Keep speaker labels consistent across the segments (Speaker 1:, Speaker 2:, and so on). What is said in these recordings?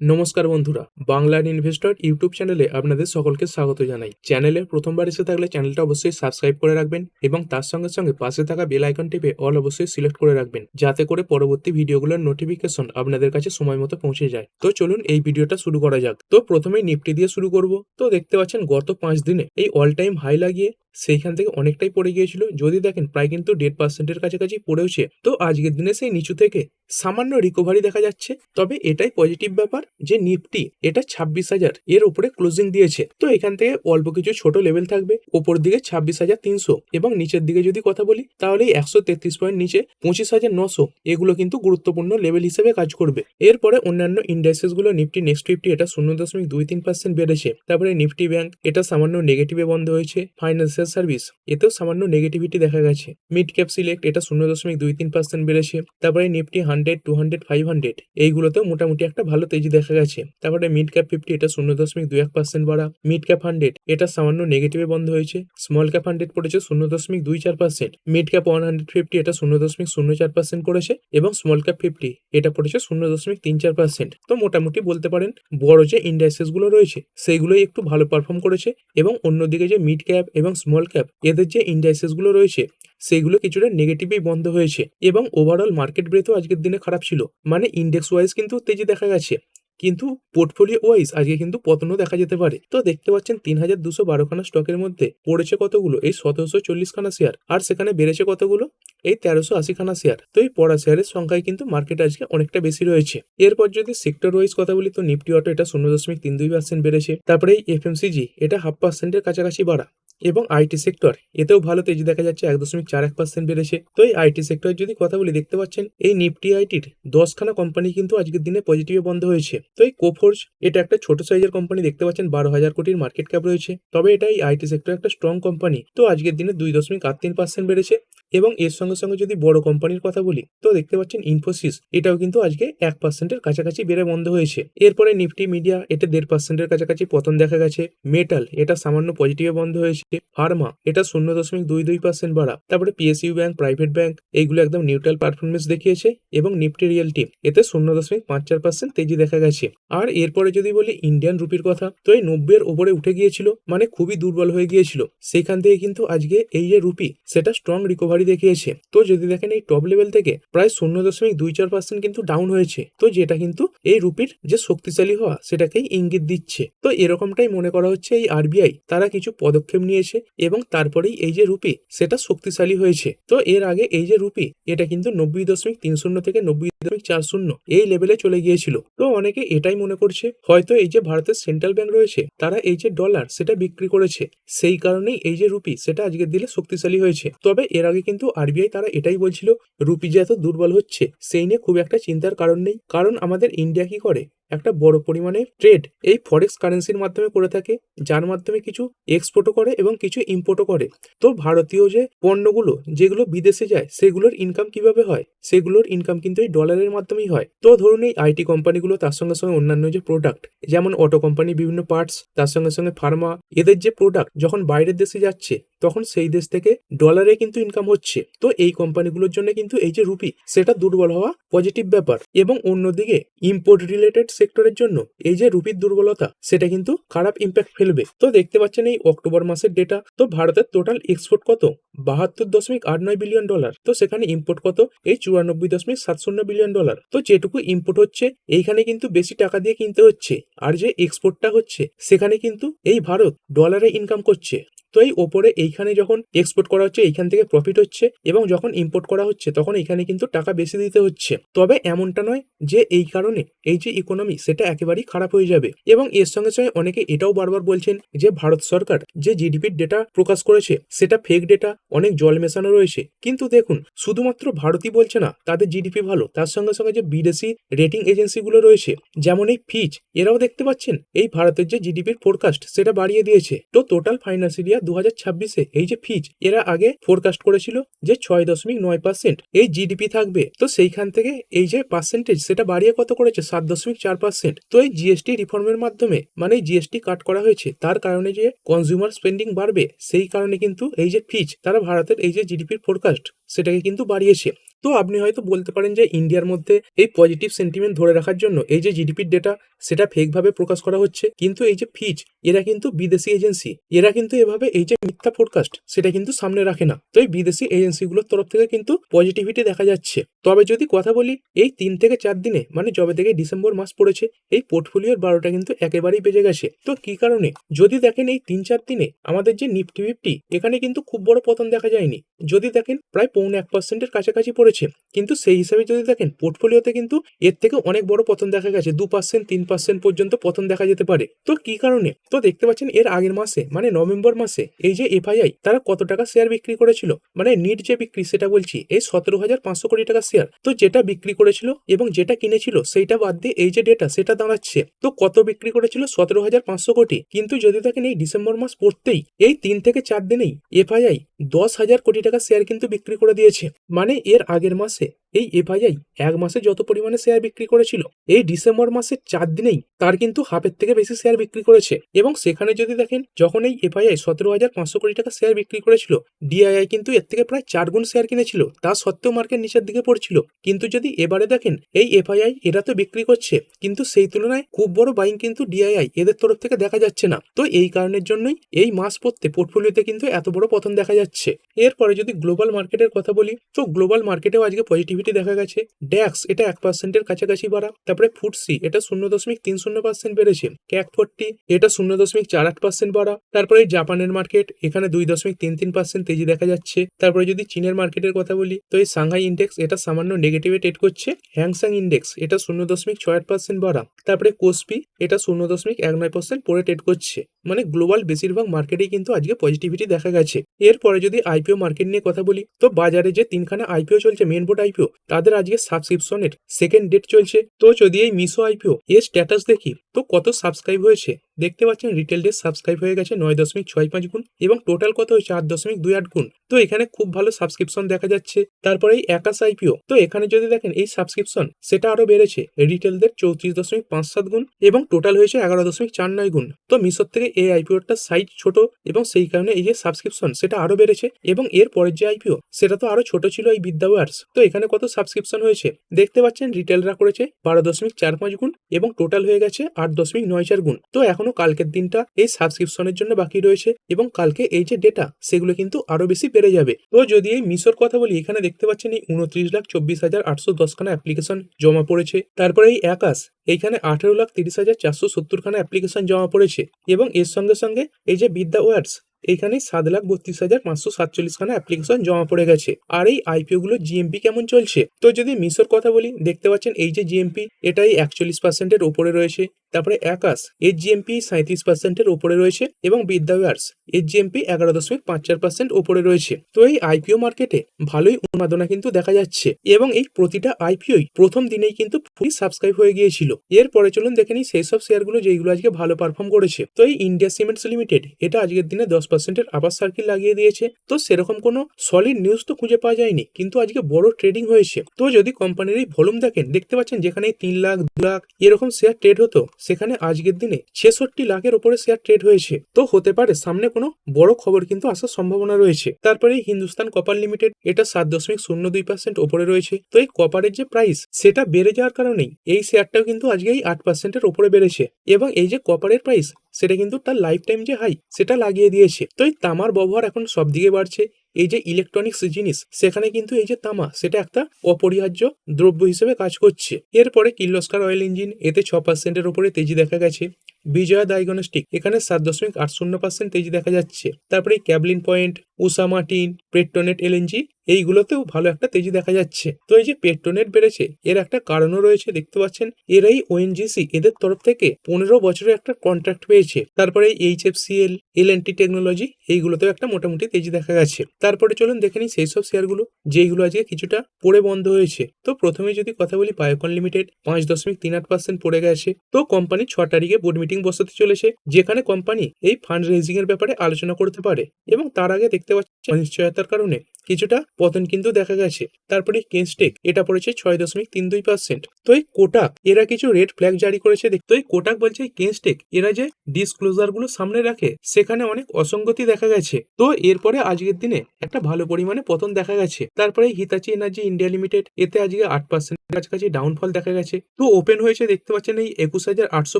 Speaker 1: নমস্কার বন্ধুরা বাংলার ইনভেস্টর ইউটিউব চ্যানেলে আপনাদের সকলকে স্বাগত জানাই। চ্যানেলে প্রথমবার এসে থাকলে চ্যানেলটা অবশ্যই সাবস্ক্রাইব করে রাখবেন এবং তার সঙ্গে সঙ্গে পাশে থাকা বেল আইকন টিপে অল অবশ্যই সিলেক্ট করে রাখবেন, যাতে করে পরবর্তী ভিডিওগুলোর নোটিফিকেশন আপনাদের কাছে সময় মতো পৌঁছে যায়। তো চলুন এই ভিডিওটা শুরু করা যাক। তো প্রথমেই নিফটি দিয়ে শুরু করব। তো দেখতে পাচ্ছেন গত পাঁচ দিনে এই অল টাইম হাই লাগিয়ে সেইখান থেকে অনেকটাই পড়ে গিয়েছিল। যদি দেখেন, প্রায় কিন্তু দেড় পার্সেন্টের কাছাকাছি পড়েওছে। তো আজকের দিনে সেই নিচু থেকে সামান্য রিকভারি দেখা যাচ্ছে। তবে এটাই পজিটিভ ব্যাপার যে নিফটি এটা ছাব্বিশ হাজার এর উপরে ক্লোজিং দিয়েছে। তো এখান থেকে অল্প কিছু ছোট লেভেল থাকবে। ওপর দিকে ছাব্বিশ হাজার তিনশো এবং নিচের দিকে যদি কথা বলি, তাহলে একশো তেত্রিশ পয়েন্ট নিচে পঁচিশ হাজার নশো। এগুলো কিন্তু গুরুত্বপূর্ণ লেভেল হিসেবে কাজ করবে। এরপরে অন্যান্য ইন্ডাস্ট্রিজগুলো, নিফটি নেক্সট ফিফটি এটা শূন্য দশমিক দুই তিন পার্সেন্ট বেড়েছে। তারপরে নিফটি ব্যাংক এটা সামান্য নেগেটিভে বন্ধ হয়েছে। ফাইন্যান্সিয়াল সার্ভিস এতেও সামান্য নেগেটিভিটি দেখা গেছে। মিড ক্যাপ সিলেক্ট এটা শূন্য দশমিক দুই তিন পার্সেন্ট বেড়েছে, তারপরে Nifty hundred two hundred five hundred এইগুলোতেও মোটামুটি একটা ভালো তেজি দেখা গেছে। তারপরে মিড ক্যাপ ফিফটি এটা শূন্য দশমিক দুই এক পার্সেন্ট বাড়া। মিড ক্যাপ হান্ড্রেড এটা সামান্য নেগেটিভে বন্ধ হয়েছে স্মল ক্যাপ হান্ড্রেড পড়েছে শূন্য দশমিক দুই চার percent mid cap one hundred fifty এটা শূন্য দশমিক শূন্য চার পার্সেন্ট করেছে এবং স্মল ক্যাপ ফিফটি এটা পড়েছে শূন্য দশমিক তিন চার পার্সেন্ট তো মোটামুটি বলতে পারেন, বড় যে ইন্ডাস্ট্রিজগুলো রয়েছে, সেইগুলোই একটু ভালো পারফর্ম করেছে এবং অন্যদিকে যে মিড ক্যাপ এবং স্মল ক্যাপ এদের যে ইন্ডাস্ট্রিজগুলো রয়েছে সেইগুলো কিছুটা নেগেটিভই বন্ধ হয়েছে এবং ওভারঅল মার্কেট ব্রেথও আজকের দিনে খারাপ ছিল। মানে ইন্ডেক্স ওয়াইজ কিন্তু তেজি দেখা গেছে। কিন্তু পোর্টফোলিও ওয়াইজ আজকে কিন্তু পতনও দেখা যেতে পারে। তো দেখতে পাচ্ছেন তিন হাজার দুশো বারোখানা স্টকের মধ্যে পড়েছে কতগুলো? এই সতেরোশো চল্লিশখানা শেয়ার আর সেখানে বেড়েছে কতগুলো? এই তেরোশো আশিখানা শেয়ার তো এই পড়া শেয়ারের সংখ্যায় কিন্তু মার্কেট আজকে অনেকটা বেশি রয়েছে। এরপর যদি সেক্টর ওয়াইজ কথা বলি, তো নিফটি অটো এটা শূন্য দশমিক তিন দুই পার্সেন্ট বেড়েছে। তারপরে এই এফএমসিজি এটা হাফ পার্সেন্টের কাছাকাছি বাড়া। এবং আইটি সেক্টর এতেও ভালো তেজি দেখা যাচ্ছে এক দশমিক চার এক পার্সেন্ট বেড়েছে। তো এই আইটি সেক্টর যদি কথা বলি, দেখতে পাচ্ছেন এই নিফটি আইটির দশখানা কোম্পানি কিন্তু আজকের দিনে পজিটিভে বন্ধ হয়েছে। তো এই কোফোর্স এটা একটা ছোট সাইজের কোম্পানি দেখতে পাচ্ছেন বারো হাজার কোটির মার্কেট ক্যাপ রয়েছে। তবে এটা এই আইটি সেক্টর একটা স্ট্রং কোম্পানি তো আজকের দিনে দুই দশমিক আট তিন পার্সেন্ট বেড়েছে। এবং এর সঙ্গে সঙ্গে যদি বড় কোম্পানির কথা বলি, তো দেখতে পাচ্ছেন ইনফোসিস এটাও কিন্তু আজকে এক পার্সেন্টের কাছাকাছি বেড়ে বন্ধ হয়েছে। এরপরে নিফটি মিডিয়া এটা দেড় পার্সেন্টের কাছাকাছি পতন দেখা গেছে। মেটাল এটা সামান্য পজিটিভে বন্ধ হয়েছে। ফার্মা এটা শূন্য দশমিক দুই দুই পার্সেন্ট বাড়া। তারপরে পিএসইউ ব্যাংক প্রাইভেট ব্যাংক এইগুলো একদম নিউট্রাল পারফরমেন্স দেখিয়েছে এবং নিফটি রিয়েলটি এতে শূন্য দশমিক পাঁচ চার পার্সেন্ট তেজি দেখা গেছে। আর এরপরে যদি বলি ইন্ডিয়ান রুপির কথা, তো এই নব্বের ওপরে উঠে গিয়েছিল মানে খুবই দুর্বল হয়ে গিয়েছিল। সেখান থেকে কিন্তু আজকে এই যে রুপি সেটা স্ট্রং রিকভারি দেখিয়েছে। তো যদি দেখেন এই টপ লেভেল থেকে প্রায় শূন্য দশমিক দুই চার পার্সেন্ট কিন্তু ডাউন হয়েছে। তো যেটা কিন্তু এই রুপির যে শক্তিশালী হওয়া, সেটাকেই ইঙ্গিত দিচ্ছে। তো এরকমটাই মনে করা হচ্ছে এই আরবিআই তারা কিছু পদক্ষেপ নিয়েছে এবং তারপরেই এই যে রুপি, সেটা শক্তিশালী হয়েছে। তো এর আগে এই যে রুপি, এটা কিন্তু নব্বই দশমিক তিন শূন্য থেকে নব্বই দশমিক চার শূন্য এই লেভেলে চলে গিয়েছিল। তো অনেকে এটাই মনে করছে, হয়তো এই যে ভারতের সেন্ট্রাল ব্যাংক রয়েছে, তারা এই যে ডলার সেটা বিক্রি করেছে। সেই কারণেই এই যে রুপি, সেটা আজকের দিলে শক্তিশালী হয়েছে। তবে এর আগে কিন্তু আরবিআই তারা এটাই বলছিল, রুপি যে এত দুর্বল হচ্ছে, সেই নিয়ে খুব একটা চিন্তার কারণ নেই। কারণ আমাদের ইন্ডিয়া কি করে? একটা বড় পরিমাণে ট্রেড এই ফরেক্স কারেন্সির মাধ্যমে করে থাকে, যার মাধ্যমে কিছু এক্সপোর্টও করে এবং কিছু ইম্পোর্টও করে। তো ভারতীয় যে পণ্যগুলো, যেগুলো বিদেশে যায়, সেগুলোর ইনকাম কীভাবে হয়? সেগুলোর ইনকাম কিন্তু এই ডলারের মাধ্যমেই হয়। তো ধরুন এই আইটি কোম্পানিগুলো তার সঙ্গে সঙ্গে অন্যান্য যে প্রোডাক্ট যেমন অটো কোম্পানির বিভিন্ন পার্টস তার সঙ্গে সঙ্গে ফার্মা এদের যে প্রোডাক্ট যখন বাইরের দেশে যাচ্ছে, তখন সেই দেশ থেকে ডলারে কিন্তু ইনকাম হচ্ছে। তো এই কোম্পানিগুলোর জন্য কিন্তু এই যে রুপি সেটা দুর্বল হওয়া পজিটিভ ব্যাপার। এবং অন্যদিকে ইম্পোর্ট রিলেটেড সেক্টরের জন্য এই যে রুপির দুর্বলতা, সেটা কিন্তু খারাপ ইম্প্যাক্ট ফেলবে। তো দেখতে পাচ্ছেন এই অক্টোবর মাসের ডেটা তো ভারতের টোটাল এক্সপোর্ট কত? বাহাত্তর দশমিক আট নয় বিলিয়ন ডলার তো সেখানে ইম্পোর্ট কত? এই চুরানব্বই দশমিক সাত শূন্য বিলিয়ন ডলার তো যেটুকু ইম্পোর্ট হচ্ছে, এইখানে কিন্তু বেশি টাকা দিয়ে কিনতে হচ্ছে। আর যে এক্সপোর্টটা হচ্ছে, সেখানে কিন্তু এই ভারত ডলারে ইনকাম করছে। তো এই ওপরে এইখানে যখন এক্সপোর্ট করা হচ্ছে, এইখান থেকে প্রফিট হচ্ছে এবং যখন ইম্পোর্ট করা হচ্ছে, তখন এখানে কিন্তু টাকা বেশি দিতে হচ্ছে। তবে এমনটা নয় যে এই কারণে এই যে ইকোনমি সেটা একেবারেই খারাপ হয়ে যাবে। এবং এর সঙ্গে সঙ্গে অনেকে এটাও বারবার বলছেন যে ভারত সরকার যে জিডিপির ডেটা প্রকাশ করেছে, সেটা ফেক ডেটা অনেক জল মেশানো রয়েছে। কিন্তু দেখুন, শুধুমাত্র ভারতই বলছে না, তাদের জিডিপি ভালো। তার সঙ্গে সঙ্গে যে বিদেশি রেটিং এজেন্সিগুলো রয়েছে, যেমন এই ফিচ এরাও দেখতে পাচ্ছেন, এই ভারতের যে জিডিপির ফোরকাস্ট সেটা বাড়িয়ে দিয়েছে। তো টোটাল ফাইন্যান্সিয়াল দু হাজার ছাব্বিশে এই যে ফিচ এরা আগে ফোরকাস্ট করেছিল যে ছয় দশমিক নয় পার্সেন্ট এই জিডিপি থাকবে। তো সেইখান থেকে এই যে পার্সেন্টেজ সেটা বাড়িয়ে কত করেছে? সাত দশমিক চার পার্সেন্ট তো এই জিএসটি রিফর্মের মাধ্যমে মানে জিএসটি কাট করা হয়েছে, তার কারণে যে কনজিউমার স্পেন্ডিং বাড়বে, সেই কারণে কিন্তু এই যে ফিচ তারা ভারতের এই যে জিডিপির ফোরকাস্ট সেটাকে কিন্তু বাড়িয়েছে। তো আপনি হয়তো বলতে পারেন যে ইন্ডিয়ার মধ্যে এই পজিটিভ সেন্টিমেন্ট ধরে রাখার জন্য এই যে জিডিপির ডেটা সেটা ফেকভাবে প্রকাশ করা হচ্ছে। কিন্তু এই যে ফিচ এরা কিন্তু বিদেশি এজেন্সি এরা কিন্তু এভাবে এই যে মিথ্যা ফোরকাস্ট সেটা কিন্তু সামনে রাখে না। তো এই বিদেশি এজেন্সিগুলোর তরফ থেকে কিন্তু পজিটিভিটি দেখা যাচ্ছে। তবে যদি কথা বলি, এই তিন থেকে চার দিনে মানে যবে থেকে ডিসেম্বর মাস পড়েছে, এই পোর্টফোলিওর বারোটা কিন্তু একেবারেই বেজে গেছে। তো কি কারণে? যদি দেখেন এই তিন চার দিনে, আমাদের যে নিফটি ফিফটি এখানে কিন্তু খুব বড় পতন দেখা যায়নি। যদি দেখেন, প্রায় পৌনে এক পার্সেন্টের কাছাকাছি পড়েছে। কিন্তু সেই হিসাবে যদি দেখেন পোর্টফোলিওতে কিন্তু এর থেকে অনেক বড় পতন দেখা গেছে। দু পার্সেন্ট তিন পার্সেন্ট পর্যন্ত পতন দেখা যেতে পারে। তো কি কারণে? তো দেখতে পাচ্ছেন, এর আগের মাসে মানে নভেম্বর মাসে, এই যে এফআইআই তারা কত টাকা শেয়ার বিক্রি করেছিল? মানে নিট যে বিক্রি, সেটা বলছি, এই সতেরো হাজার পাঁচশো কোটি টাকা শেয়ার তো যেটা বিক্রি করেছিল এবং যেটা কিনেছিল, সেইটা বাদ দিয়ে এই যে ডেটা সেটা দাঁড়াচ্ছে। তো কত বিক্রি করেছিল? সতেরো হাজার পাঁচশো কোটি। কিন্তু যদি দেখেন, এই ডিসেম্বর মাস পড়তেই, এই তিন থেকে চার দিনেই এফআইআই দশ হাজার কোটি টাকা শেয়ার কিন্তু বিক্রি করে দিয়েছে। মানে এর আগের মাসে। এই এফআইআই এক মাসে যত পরিমাণে শেয়ার বিক্রি করেছিল, এই ডিসেম্বর মাসের চার দিনেই তার কিন্তু হাফের থেকে বেশি শেয়ার বিক্রি করেছে। এবং সেখানে যদি দেখেন, যখন এই এফআইআই সতেরো হাজার পাঁচশো কোটি টাকা শেয়ার বিক্রি করেছিল ডিআইআই কিন্তু এর থেকে প্রায় চার গুণ শেয়ার কিনেছিল, তা সত্ত্বেও মার্কেট নিচের দিকে পড়ছিল। কিন্তু যদি এবারে দেখেন, এই এফআইআই এরা তো বিক্রি করছে, কিন্তু সেই তুলনায় খুব বড় বাইং কিন্তু ডিআইআই এদের তরফ থেকে দেখা যাচ্ছে না। তো এই কারণের জন্যই এই মাস পড়তে পোর্টফোলিওতে কিন্তু এত বড় পতন দেখা যাচ্ছে। এরপরে যদি গ্লোবাল মার্কেটের কথা বলি, তো গ্লোবাল মার্কেটেও আজকে পজিটিভিটি দেখা গেছে, ড্যাক্স এটা এক পার্সেন্টের কাছাকাছি বাড়া, তারপরে ফুটসি এটা শূন্য দশমিক তিন শূন্য পার্সেন্ট বেড়েছে, ক্যাক ফোর্টি এটা শূন্য দশমিক চার আট পার্সেন্ট বাড়া, তারপরে জাপানের মার্কেট এখানে দুই দশমিক তিন তিন পার্সেন্ট তেজি দেখা যাচ্ছে, তারপরে যদি চীনের মার্কেটের কথা বলি, তো এই সাংহাই ইন্ডেক্স এটা সামান্য নেগেটিভে ট্রেড করছে, হ্যাংসাং ইন্ডেক্স এটা শূন্য দশমিক ছয় আট পার্সেন্ট বাড়া। তারপরে কোসপি, এটা শূন্য দশমিক এক নয় পার্সেন্ট পরে ট্রেড করছে। মানে গ্লোবাল বেশিরভাগ মার্কেটেই কিন্তু আজকে পজিটিভিটি দেখা গেছে। এরপরে যদি আইপিও মার্কেট নিয়ে কথা বলি, তো বাজারে যে তিনখানা আইপিও চলছে মেন বোর্ড আইপিও তাদের আজকে সাবস্ক্রিপশনের সেকেন্ড ডেট চলছে। তো যদি এই মিশো আইপিও এর স্ট্যাটাস দেখি তো কত সাবস্ক্রাইব হয়েছে? দেখতে পাচ্ছেন রিটেল ডেট সাবস্ক্রাইব হয়ে গেছে নয় দশমিক ছয় পাঁচ গুণ এবং টোটাল কত হয়েছে? আট দশমিক দুই আট গুণ। তো এখানে খুব ভালো সাবস্ক্রিপশন দেখা যাচ্ছে। তারপরে এই একাশ আইপিও তো এখানে যদি দেখেন এই সাবস্ক্রিপশন সেটা আরও বেড়েছে। রিটেলদের চৌত্রিশ দশমিক পাঁচ সাত গুণ এবং টোটাল হয়েছে এগারো দশমিক চার নয় গুণ। তো মিশোর থেকে এই আইপিওটার সাইজ ছোট এবং সেই কারণে এই যে সাবস্ক্রিপশন সেটা আরও বেড়েছে এবং এর পরের যে আইপিও সেটা তো আরও ছোট ছিল এই বিদ্যা ওয়ার্স তো এখানে কত সাবস্ক্রিপশন হয়েছে? দেখতে পাচ্ছেন রিটেলরা করেছে বারো দশমিক চার পাঁচ গুণ এবং টোটাল হয়ে গেছে আট দশমিক নয় চার গুণ। তো এখনও কালকের দিনটা এই সাবস্ক্রিপশনের জন্য বাকি রয়েছে এবং কালকে এই যে ডেটা সেগুলো কিন্তু আরও বেশি বেড়ে যাবে। তো যদি এই মিশোর কথা বলি, এখানে দেখতে পাচ্ছেন এই উনত্রিশ লাখ চব্বিশ হাজার আটশো দশখানা অ্যাপ্লিকেশন জমা পড়েছে। তারপরে এই একাশ এইখানে আঠেরো লাখ তিরিশ হাজার চারশো সত্তরখানা অ্যাপ্লিকেশন জমা পড়েছে এবং এর সঙ্গে সঙ্গে এই যে বিদ্যা ওয়ার্ডস এখানে সাত লাখ বত্রিশ হাজার পাঁচশো সাতচল্লিশ খানা অ্যাপ্লিকেশন জমা পড়ে গেছে। আর এই আইপিও গুলো জিএমপি কেমন চলছে? তো যদি মিশোর কথা বলি, দেখতে পাচ্ছেন এই যে জিএমপি এটাই একচল্লিশ পার্সেন্টের ওপরে রয়েছে। তারপরে একাশ এর জিএমপি সাঁত্রিশ পার্সেন্টের ওপরে রয়েছে এবং বিদ্যাওয়ার্স এর জিএমপি এগারো দশমিক পাঁচ চার পার্সেন্ট ওপরে রয়েছে। তো এই আইপিও মার্কেটে ভালোই উন্মাদনা কিন্তু দেখা যাচ্ছে এবং এই প্রতিটা আইপিওই প্রথম দিনেই কিন্তু ফুলি সাবস্ক্রাইব হয়ে গিয়েছিল। এরপরে চলুন দেখে নিই সেই সব শেয়ারগুলো যেগুলো আজকে ভালো পারফর্ম করেছে। তো এই ইন্ডিয়া সিমেন্টস লিমিটেড এটা আজকের দিনে দশ পার্সেন্টের আবার সার্কিল লাগিয়ে দিয়েছে। তো সেরকম কোনো সলিড নিউজ তো খুঁজে পাওয়া যায়নি, কিন্তু আজকে বড় ট্রেডিং হয়েছে। তো যদি কোম্পানির এই ভলিউম দেখেন, দেখতে পাচ্ছেন যেখানে তিন লাখ, দু লাখ এরকম শেয়ার ট্রেড হতো সেখানে আজকের দিনে ছেষট্টি লাখের উপরে শেয়ার ট্রেড হয়েছে। তো হতে পারে সামনে কোনো বড় খবর কিন্তু আসার সম্ভাবনা রয়েছে। তারপরে হিন্দুস্তান কপার লিমিটেড এটা সাত দশমিক শূন্য দুই পার্সেন্ট ওপরে রয়েছে। তো এই কপারের যে প্রাইস সেটা বেড়ে যাওয়ার কারণেই এই শেয়ারটাও কিন্তু আজকে এই আট পার্সেন্টের ওপরে বেড়েছে। এবং এই যে কপারের প্রাইস সেটা কিন্তু তার লাইফ টাইম যে হাই সেটা লাগিয়ে দিয়েছে। তো এই তামার ব্যবহার এখন সব দিকে বাড়ছে। এই যে ইলেকট্রনিক্স জিনিস, সেখানে কিন্তু এই যে তামা, সেটা একটা অপরিহার্য দ্রব্য হিসেবে কাজ করছে। এরপরে কির্লোস্কার অয়েল ইঞ্জিন এতে ছ পার্সেন্টের উপরে তেজি দেখা গেছে। বিজয়া ডায়াগনস্টিক এখানে সাত দশমিক আট শূন্য পার্সেন্ট তেজি দেখা যাচ্ছে। তারপরে Caplin Point, Usha Martin, Petronet LNG এইগুলোতেও ভালো একটা তেজি দেখা যাচ্ছে। তো এই যে পেট্রোনেট বেড়েছে, এর একটা কারণও রয়েছে, দেখতে পাচ্ছেন, এরাই ওএনজিসি এদের তরফ থেকে পনেরো বছরের একটা কন্ট্রাক্ট পেয়েছে। তারপরে H F C L N T technology এইগুলোতেও একটা মোটামুটি তেজি দেখা গেছে। তারপরে চলুন দেখে নিই সেই সব শেয়ারগুলো যেইগুলো আজকে কিছুটা পড়ে বন্ধ হয়েছে। তো প্রথমে যদি কথা বলি বায়োকন লিমিটেড পাঁচ দশমিক তিন আট পার্সেন্ট পড়ে গেছে। তো কোম্পানি ছ তারিখে বোর্ড মিটিং মিটিং বসাতে চলেছে, যেখানে কোম্পানি এই ফান্ড রেজিং এর ব্যাপারে আলোচনা করতে পারে এবং তার আগে দেখতে পাচ্ছি অনিশ্চয়তার কারণে কিছুটা পতন কিন্তু দেখা গেছে। তারপরে কেনস্টেক এটা পড়েছে ছয় দশমিক তিন দুই পার্সেন্ট তো এই কোটাক এরা কিছু রেড ফ্ল্যাগ জারি করেছে দেখ- তো এই কোটাক বলছে কেনস্টেক এরা যে ডিসক্লোজারগুলো সামনে রাখে, সেখানে অনেক অসঙ্গতি দেখা গেছে। তো এরপরে আজকের দিনে একটা ভালো পরিমাণে পতন দেখা গেছে। তারপরে হিতাচি এনার্জি ইন্ডিয়া লিমিটেড এতে আজকে আট পার্সেন্ট কাছাকাছি ডাউনফল দেখা গেছে। তো ওপেন হয়েছে দেখতে পাচ্ছেন এই একুশ হাজার আটশো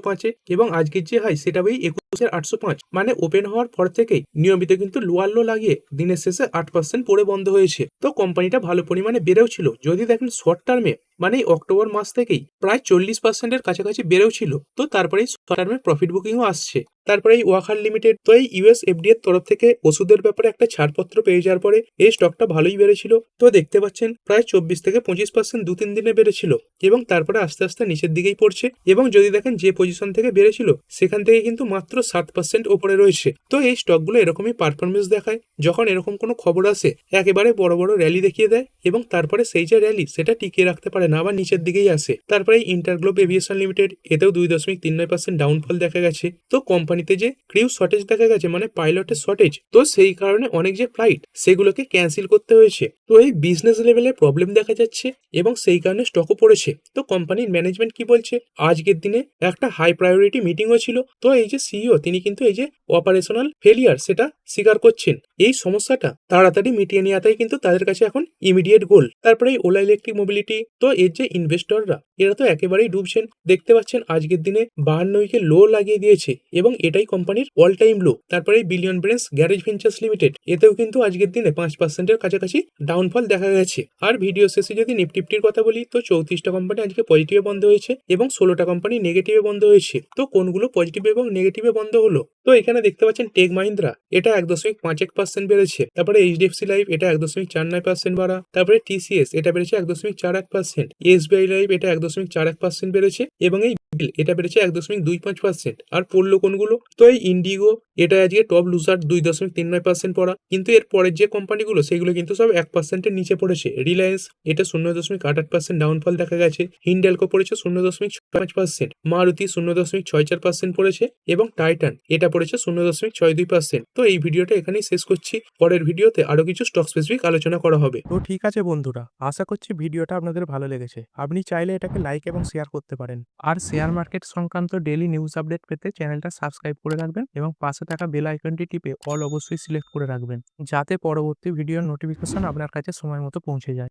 Speaker 1: পাঁচে এবং আজকের যে হয় সেটা ওই আটশো পাঁচ। মানে ওপেন হওয়ার পর থেকেই নিয়মিত কিন্তু লোয়ার লো লাগিয়ে দিনের শেষে আট পার্সেন্ট পরে বন্ধ হয়েছে। তো কোম্পানিটা ভালো পরিমাণে বেড়েও ছিল। যদি দেখেন শর্ট টার্মে মানে অক্টোবর মাস থেকেই প্রায় চল্লিশ পার্সেন্টের কাছাকাছি বেড়েও ছিল। তো তারপরে শর্ট টার্মে প্রফিট বুকিংও আসছে। তারপরে এই ওয়াখার লিমিটেড তো এই ইউএস এফডি এর তরফ থেকে ওষুধের ব্যাপারে একটা ছাড়পত্র পেয়ে যাওয়ার পরে এই স্টকটা ভালোই বেড়েছিল। তো দেখতে পাচ্ছেন প্রায় চব্বিশ থেকে পঁচিশ পার্সেন্ট দু তিন দিনে বেড়েছিল এবং তারপরে আস্তে আস্তে নিচের দিকেই পড়ছে। এবং যদি দেখেন যে পজিশন থেকে বেড়েছিল, সেখান থেকে কিন্তু মাত্র সাত পার্সেন্ট ওপরে রয়েছে। তো এই স্টকগুলো এরকমই পারফরমেন্স দেখায়, যখন এরকম কোনো খবর আসে, একেবারে বড় বড় র্যালি দেখিয়ে দেয় এবং তারপরে সেই যে র্যালি সেটা টিকিয়ে রাখতে পারে না আবার নিচের দিকেই আসে। তারপরে ইন্টারগ্লোব এভিয়েশন লিমিটেড এতেও দুই দশমিক তিন নয় পার্সেন্ট ডাউনফল দেখা গেছে। তো কোম্পানিতে যে ক্রিউ শর্টেজ দেখা গেছে মানে পাইলটের শর্টেজ তো সেই কারণে অনেক যে ফ্লাইট সেগুলোকে ক্যান্সেল করতে হয়েছে। তো এই বিজনেস লেভেলে প্রবলেম দেখা যাচ্ছে এবং সেই কারণে স্টকও পড়েছে। তো কোম্পানির ম্যানেজমেন্ট কি বলছে? আজকের দিনে একটা হাই প্রায়োরিটি মিটিংও ছিল। তো এই যে সিইও তিনি কিন্তু এই যে অপারেশনাল ফেলিয়ার সেটা স্বীকার করছেন। এই সমস্যাটা তাড়াতাড়ি মিটিয়ে নেওয়াটাই কিন্তু তাদের কাছে এখন ইমিডিয়েট গোল তারপরে এই ওলা ইলেকট্রিক মোবিলিটি তো এর যে ইনভেস্টররা এরা তো একেবারেই ডুবছেন। দেখতে পাচ্ছেন আজকের দিনে বাহান্ন উইকে লো লাগিয়ে দিয়েছে এবং এটাই কোম্পানির অল টাইম লো তারপরে billion brains garage ventures limited এতেও কিন্তু আজকের দিনে পাঁচ পার্সেন্টের কাছাকাছি ডাউনফল দেখা গেছে। আর ভিডিও শেষে যদি নিফটিফটির কথা বলি, তো চৌত্রিশটা কোম্পানি আজকে পজিটিভে বন্ধ হয়েছে এবং ষোলোটা কোম্পানি নেগেটিভে বন্ধ হয়েছে। তো কোনগুলো পজিটিভ এবং নেগেটিভে বন্ধ হলো। তো এখানে দেখতে পাচ্ছেন টেক মাহিন্দ্রা। এটা এক দশমিক পাঁচ এক পার্সেন্ট বেড়েছে। তারপরে এইচডিএফসি লাইভ এটা এক দশমিক চার নয় পার্সেন্ট বাড়া। তারপরে টিসিএস, এটা বেড়েছে এক দশমিক চার এক পার্সেন্ট এসবিআই লাইভ এটা এক দশমিক চার এক পার্সেন্ট বেড়েছে। এবং এই বিল, এটা বেড়েছে এক দশমিক দুই পাঁচ পার্সেন্ট আর পড়ল কোনগুলো? তো এই ইন্ডিগো, এটা আজকে টপ লুজার দুই দশমিক তিন নয় পার্সেন্ট পড়া। কিন্তু এর পরের যে কোম্পানিগুলো, সেগুলো কিন্তু সব এক পার্সেন্টের নিচে পড়েছে। রিলায়েন্স এটা শূন্য দশমিক আট আট পার্সেন্ট ডাউনফল দেখা গেছে। হিন্ডেলকো পড়েছে শূন্য দশমিক পাঁচ পার্সেন্ট মারুতি শূন্য দশমিক ছয় চার পার্সেন্ট পড়েছে এবং টাইটান এটা পড়েছে শূন্য দশমিক ছয় দুই পার্সেন্ট তো এই ভিডিওটা এখানেই শেষ করছি। পরের ভিডিওতে আরও কিছু স্টক স্পেসিফিক আলোচনা করা হবে।
Speaker 2: তো ঠিক আছে বন্ধুরা, আশা করছি ভিডিওটা আপনাদের ভালো লেগেছে। আপনি চাইলে এটাকে লাইক এবং শেয়ার করতে পারেন। আর শেয়ার মার্কেট সংক্রান্ত ডেলি নিউজ আপডেট পেতে চ্যানেলটা সাবস্ক্রাইব করে রাখবেন এবং পাশে থাকা বেল আইকনটি টিপে অল অবশ্যই সিলেক্ট করে রাখবেন, যাতে পরবর্তী ভিডিওর নোটিফিকেশন আপনার কাছে সময় মতো পৌঁছে যায়।